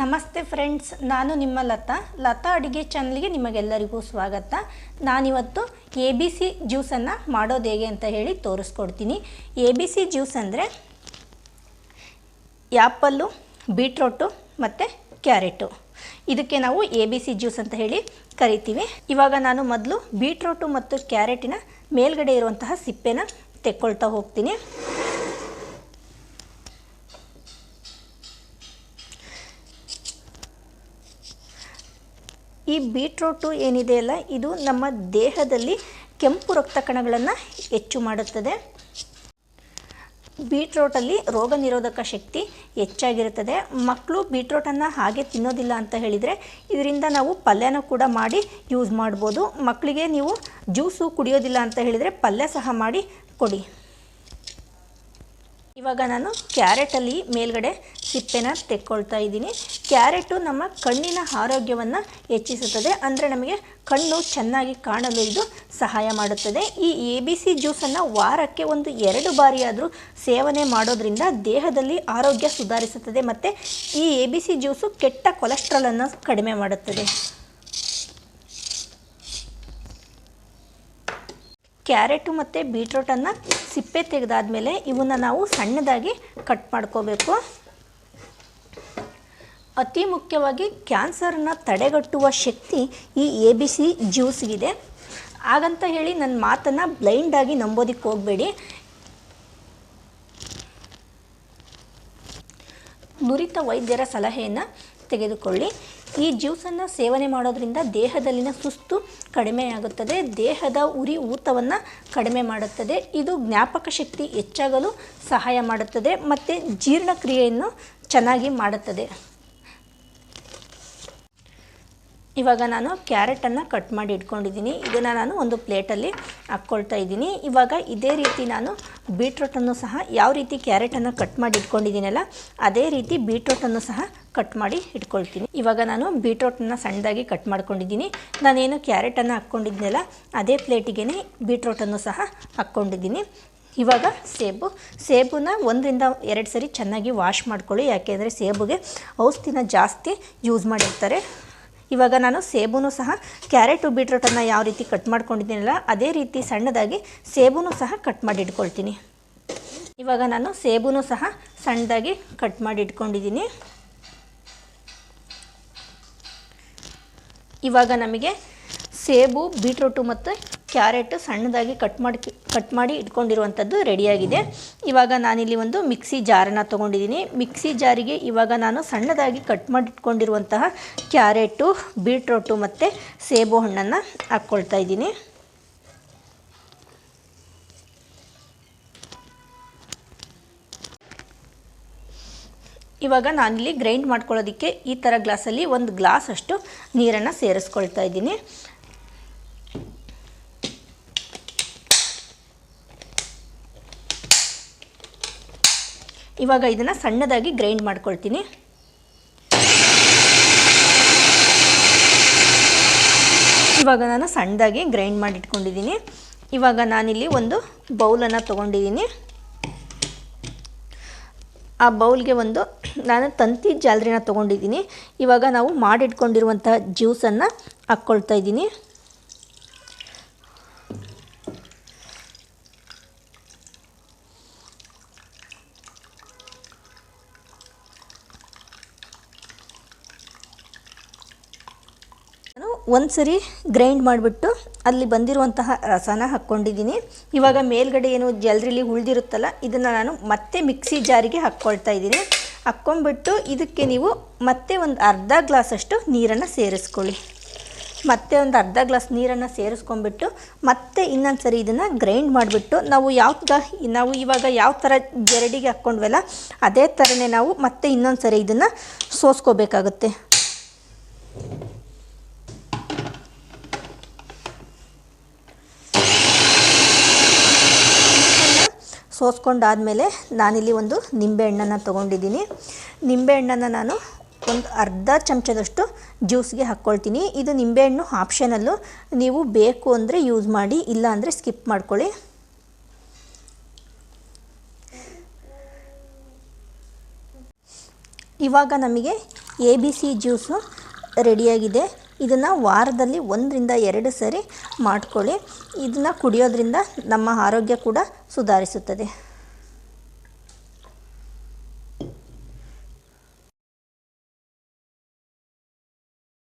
ನಮಸ್ತೆ ಫ್ರೆಂಡ್ಸ್, ನಾನು ನಿಮ್ಮ ಲತಾ. ಲತಾ ಅಡುಗೆ ಚಾನಲ್ಗೆ ನಿಮಗೆಲ್ಲರಿಗೂ ಸ್ವಾಗತ. ನಾನಿವತ್ತು ಎ ಬಿ ಸಿ ಜ್ಯೂಸನ್ನು ಮಾಡೋದು ಹೇಗೆ ಅಂತ ಹೇಳಿ ತೋರಿಸ್ಕೊಡ್ತೀನಿ. ಎ ಬಿ ಸಿ ಜ್ಯೂಸ್ ಅಂದರೆ ಆ್ಯಪಲ್ಲು, ಬೀಟ್ರೋಟು ಮತ್ತು ಕ್ಯಾರೆಟು. ಇದಕ್ಕೆ ನಾವು ಎ ಬಿ ಸಿ ಜ್ಯೂಸ್ ಅಂತ ಹೇಳಿ ಕರಿತೀವಿ. ಇವಾಗ ನಾನು ಮೊದಲು ಬೀಟ್ರೋಟು ಮತ್ತು ಕ್ಯಾರೆಟಿನ ಮೇಲ್ಗಡೆ ಇರುವಂತಹ ಸಿಪ್ಪೆನ ತೆಕ್ಕೊಳ್ತಾ ಹೋಗ್ತೀನಿ. ಈ ಬೀಟ್ರೋಟು ಏನಿದೆಯಲ್ಲ ಇದು ನಮ್ಮ ದೇಹದಲ್ಲಿ ಕೆಂಪು ರಕ್ತ ಕಣಗಳನ್ನು ಹೆಚ್ಚು ಮಾಡುತ್ತದೆ. ಬೀಟ್ರೋಟಲ್ಲಿ ರೋಗ ನಿರೋಧಕ ಶಕ್ತಿ ಹೆಚ್ಚಾಗಿರುತ್ತದೆ. ಮಕ್ಕಳು ಬೀಟ್ರೋಟನ್ನು ಹಾಗೆ ತಿನ್ನೋದಿಲ್ಲ ಅಂತ ಹೇಳಿದರೆ ಇದರಿಂದ ನಾವು ಪಲ್ಯನ ಕೂಡ ಮಾಡಿ ಯೂಸ್ ಮಾಡ್ಬೋದು. ಮಕ್ಕಳಿಗೆ ನೀವು ಜ್ಯೂಸು ಕುಡಿಯೋದಿಲ್ಲ ಅಂತ ಹೇಳಿದರೆ ಪಲ್ಯ ಸಹ ಮಾಡಿ ಕೊಡಿ. ಇವಾಗ ನಾನು ಕ್ಯಾರೆಟಲ್ಲಿ ಮೇಲ್ಗಡೆ ಸಿಪ್ಪೆನ ತೆಕ್ಕೊಳ್ತಾ ಇದ್ದೀನಿ. ಕ್ಯಾರೆಟು ನಮ್ಮ ಕಣ್ಣಿನ ಆರೋಗ್ಯವನ್ನು ಹೆಚ್ಚಿಸುತ್ತದೆ. ಅಂದರೆ ನಮಗೆ ಕಣ್ಣು ಚೆನ್ನಾಗಿ ಕಾಣಲು ಇದು ಸಹಾಯ ಮಾಡುತ್ತದೆ. ಈ ಎ ಬಿ ಸಿ ಜ್ಯೂಸನ್ನು ವಾರಕ್ಕೆ ಒಂದು ಎರಡು ಬಾರಿಯಾದರೂ ಸೇವನೆ ಮಾಡೋದ್ರಿಂದ ದೇಹದಲ್ಲಿ ಆರೋಗ್ಯ ಸುಧಾರಿಸುತ್ತದೆ ಮತ್ತು ಈ ಎ ಬಿ ಸಿ ಜ್ಯೂಸು ಕೆಟ್ಟ ಕೊಲೆಸ್ಟ್ರಾಲನ್ನು ಕಡಿಮೆ ಮಾಡುತ್ತದೆ. ಕ್ಯಾರೆಟು ಮತ್ತು ಬೀಟ್ರೋಟನ್ನು ಸಿಪ್ಪೆ ತೆಗೆದಾದ್ಮೇಲೆ ಇವನ್ನ ನಾವು ಸಣ್ಣದಾಗಿ ಕಟ್ ಮಾಡ್ಕೋಬೇಕು. ಅತಿ ಮುಖ್ಯವಾಗಿ ಕ್ಯಾನ್ಸರ್ನ ತಡೆಗಟ್ಟುವ ಶಕ್ತಿ ಈ ಎ ಬಿ ಸಿ ಜ್ಯೂಸ್ಗಿದೆ. ಹಾಗಂತ ಹೇಳಿ ನನ್ನ ಮಾತನ್ನು ಬ್ಲೈಂಡಾಗಿ ನಂಬೋದಕ್ಕೆ ಹೋಗಬೇಡಿ. ನುರಿತ ವೈದ್ಯರ ಸಲಹೆಯನ್ನು ತೆಗೆದುಕೊಳ್ಳಿ. ಈ ಜ್ಯೂಸನ್ನು ಸೇವನೆ ಮಾಡೋದ್ರಿಂದ ದೇಹದಲ್ಲಿನ ಸುಸ್ತು ಕಡಿಮೆಯಾಗುತ್ತದೆ ದೇಹದ ಉರಿ ಊತವನ್ನು ಕಡಿಮೆ ಮಾಡುತ್ತದೆ. ಇದು ಜ್ಞಾಪಕ ಶಕ್ತಿ ಹೆಚ್ಚಾಗಲು ಸಹಾಯ ಮಾಡುತ್ತದೆ. ಮತ್ತು ಜೀರ್ಣಕ್ರಿಯೆಯನ್ನು ಚೆನ್ನಾಗಿ ಮಾಡುತ್ತದೆ. ಇವಾಗ ನಾನು ಕ್ಯಾರೆಟನ್ನು ಕಟ್ ಮಾಡಿ ಇಟ್ಕೊಂಡಿದ್ದೀನಿ. ಇದನ್ನು ನಾನು ಒಂದು ಪ್ಲೇಟಲ್ಲಿ ಹಾಕ್ಕೊಳ್ತಾ ಇದ್ದೀನಿ. ಇವಾಗ ಇದೇ ರೀತಿ ನಾನು ಬೀಟ್ರೋಟನ್ನು ಸಹ ಯಾವ ರೀತಿ ಕ್ಯಾರೆಟನ್ನು ಕಟ್ ಮಾಡಿ ಇಟ್ಕೊಂಡಿದ್ದೀನಲ್ಲ, ಅದೇ ರೀತಿ ಬೀಟ್ರೋಟನ್ನು ಸಹ ಕಟ್ ಮಾಡಿ ಇಟ್ಕೊಳ್ತೀನಿ. ಇವಾಗ ನಾನು ಬೀಟ್ರೋಟನ್ನು ಸಣ್ಣದಾಗಿ ಕಟ್ ಮಾಡ್ಕೊಂಡಿದ್ದೀನಿ. ನಾನೇನು ಕ್ಯಾರೆಟನ್ನು ಹಾಕ್ಕೊಂಡಿದ್ದೀನಲ್ಲ ಅದೇ ಪ್ಲೇಟಿಗೆ ಬೀಟ್ರೋಟನ್ನು ಸಹ ಹಾಕ್ಕೊಂಡಿದ್ದೀನಿ. ಇವಾಗ ಸೇಬು. ಸೇಬನ್ನ ಒಂದರಿಂದ ಎರಡು ಸರಿ ಚೆನ್ನಾಗಿ ವಾಶ್ ಮಾಡ್ಕೊಳ್ಳಿ. ಯಾಕೆಂದರೆ ಸೇಬುಗೆ ಔಷಧಿನ ಜಾಸ್ತಿ ಯೂಸ್ ಮಾಡಿರ್ತಾರೆ. ಇವಾಗ ನಾನು ಸೇಬುನು ಸಹ ಕ್ಯಾರೆಟು ಬೀಟ್ರೂಟನ್ನು ಯಾವ ರೀತಿ ಕಟ್ ಮಾಡ್ಕೊಂಡಿದ್ದೀನಲ್ಲ, ಅದೇ ರೀತಿ ಸಣ್ಣದಾಗಿ ಸೇಬುನು ಸಹ ಕಟ್ ಮಾಡಿ ಇಟ್ಕೊಳ್ತೀನಿ ಇವಾಗ ನಾನು ಸೇಬುನು ಸಹ ಸಣ್ಣದಾಗಿ ಕಟ್ ಮಾಡಿ ಇಟ್ಕೊಂಡಿದ್ದೀನಿ ಇವಾಗ ನಮಗೆ ಸೇಬು, ಬೀಟ್ರೂಟು ಮತ್ತು ಕ್ಯಾರೆಟು ಸಣ್ಣದಾಗಿ ಕಟ್ ಮಾಡಿ ಕಟ್ ಮಾಡಿ ಇಟ್ಕೊಂಡಿರುವಂಥದ್ದು ರೆಡಿಯಾಗಿದೆ. ಇವಾಗ ನಾನಿಲ್ಲಿ ಒಂದು ಮಿಕ್ಸಿ ಜಾರನ್ನು ತೊಗೊಂಡಿದ್ದೀನಿ. ಮಿಕ್ಸಿ ಜಾರಿಗೆ ಇವಾಗ ನಾನು ಸಣ್ಣದಾಗಿ ಕಟ್ ಮಾಡಿ ಇಟ್ಕೊಂಡಿರುವಂತಹ ಕ್ಯಾರೆಟು, ಬೀಟ್ರೋಟು ಮತ್ತು ಸೇಬು ಹಣ್ಣನ್ನು ಹಾಕ್ಕೊಳ್ತಾ ಇದ್ದೀನಿ. ಇವಾಗ ನಾನಿಲ್ಲಿ ಗ್ರೈಂಡ್ ಮಾಡ್ಕೊಳ್ಳೋದಕ್ಕೆ ಈ ಥರ ಗ್ಲಾಸಲ್ಲಿ ಒಂದು ಗ್ಲಾಸ್ ಅಷ್ಟು ನೀರನ್ನು ಸೇರಿಸ್ಕೊಳ್ತಾ ಇದ್ದೀನಿ. ಇವಾಗ ಇದನ್ನು ಸಣ್ಣದಾಗಿ ಗ್ರೈಂಡ್ ಮಾಡ್ಕೊಳ್ತೀನಿ. ಇವಾಗ ನಾನು ಸಣ್ಣದಾಗಿ ಗ್ರೈಂಡ್ ಮಾಡಿಟ್ಕೊಂಡಿದ್ದೀನಿ. ಇವಾಗ ನಾನಿಲ್ಲಿ ಒಂದು ಬೌಲನ್ನು ತೊಗೊಂಡಿದ್ದೀನಿ. ಆ ಬೌಲ್ಗೆ ಒಂದು ನಾನು ತಂತಿ ಜಾಲರಿನ ತೊಗೊಂಡಿದ್ದೀನಿ. ಇವಾಗ ನಾವು ಮಾಡಿಟ್ಕೊಂಡಿರುವಂಥ ಜ್ಯೂಸನ್ನು ಹಾಕ್ಕೊಳ್ತಾ ಇದ್ದೀನಿ. ಒಂದು ಸರಿ ಗ್ರೈಂಡ್ ಮಾಡಿಬಿಟ್ಟು ಅಲ್ಲಿ ಬಂದಿರುವಂತಹ ರಸನ ಹಾಕ್ಕೊಂಡಿದ್ದೀನಿ. ಇವಾಗ ಮೇಲ್ಗಡೆ ಏನು ಜಲ್ರಿಲಿ ಉಳಿದಿರುತ್ತಲ್ಲ, ಇದನ್ನು ನಾನು ಮತ್ತೆ ಮಿಕ್ಸಿ ಜಾರಿಗೆ ಹಾಕ್ಕೊಳ್ತಾ ಇದ್ದೀನಿ. ಹಾಕ್ಕೊಂಬಿಟ್ಟು ಇದಕ್ಕೆ ನೀವು ಮತ್ತೆ ಒಂದು ಅರ್ಧ ಗ್ಲಾಸಷ್ಟು ನೀರನ್ನು ಸೇರಿಸ್ಕೊಳ್ಳಿ. ಮತ್ತೆ ಒಂದು ಅರ್ಧ ಗ್ಲಾಸ್ ನೀರನ್ನು ಸೇರಿಸ್ಕೊಂಡ್ಬಿಟ್ಟು ಮತ್ತೆ ಇನ್ನೊಂದು ಸರಿ ಇದನ್ನು ಗ್ರೈಂಡ್ ಮಾಡಿಬಿಟ್ಟು ನಾವು ಯಾವ ನಾವು ಇವಾಗ ಯಾವ ಥರ ಜರಡಿಗೆ ಹಾಕ್ಕೊಂಡ್ವಲ್ಲ, ಅದೇ ಥರನೇ ನಾವು ಮತ್ತೆ ಇನ್ನೊಂದು ಸರಿ ಇದನ್ನು ಸೋಸ್ಕೋಬೇಕಾಗುತ್ತೆ. ಸೋಸ್ಕೊಂಡಾದಮೇಲೆ ನಾನಿಲ್ಲಿ ಒಂದು ನಿಂಬೆಹಣ್ಣನ್ನು ತೊಗೊಂಡಿದ್ದೀನಿ. ನಿಂಬೆಹಣ್ಣನ್ನು ನಾನು ಒಂದು ಅರ್ಧ ಚಮಚದಷ್ಟು ಜ್ಯೂಸ್ಗೆ ಹಾಕ್ಕೊಳ್ತೀನಿ. ಇದು ನಿಂಬೆಹಣ್ಣು ಆಪ್ಷನಲ್ಲು. ನೀವು ಬೇಕು ಅಂದರೆ ಯೂಸ್ ಮಾಡಿ, ಇಲ್ಲ ಅಂದರೆ ಸ್ಕಿಪ್ ಮಾಡ್ಕೊಳ್ಳಿ. ಇವಾಗ ನಮಗೆ ಎ ಬಿ ಸಿ ಜ್ಯೂಸು ರೆಡಿಯಾಗಿದೆ. ಇದನ್ನು ವಾರದಲ್ಲಿ ಒಂದರಿಂದ ಎರಡು ಸರಿ ಮಾಡ್ಕೊಳ್ಳಿ. ಇದನ್ನು ಕುಡಿಯೋದ್ರಿಂದ ನಮ್ಮ ಆರೋಗ್ಯ ಕೂಡ ಸುಧಾರಿಸುತ್ತದೆ.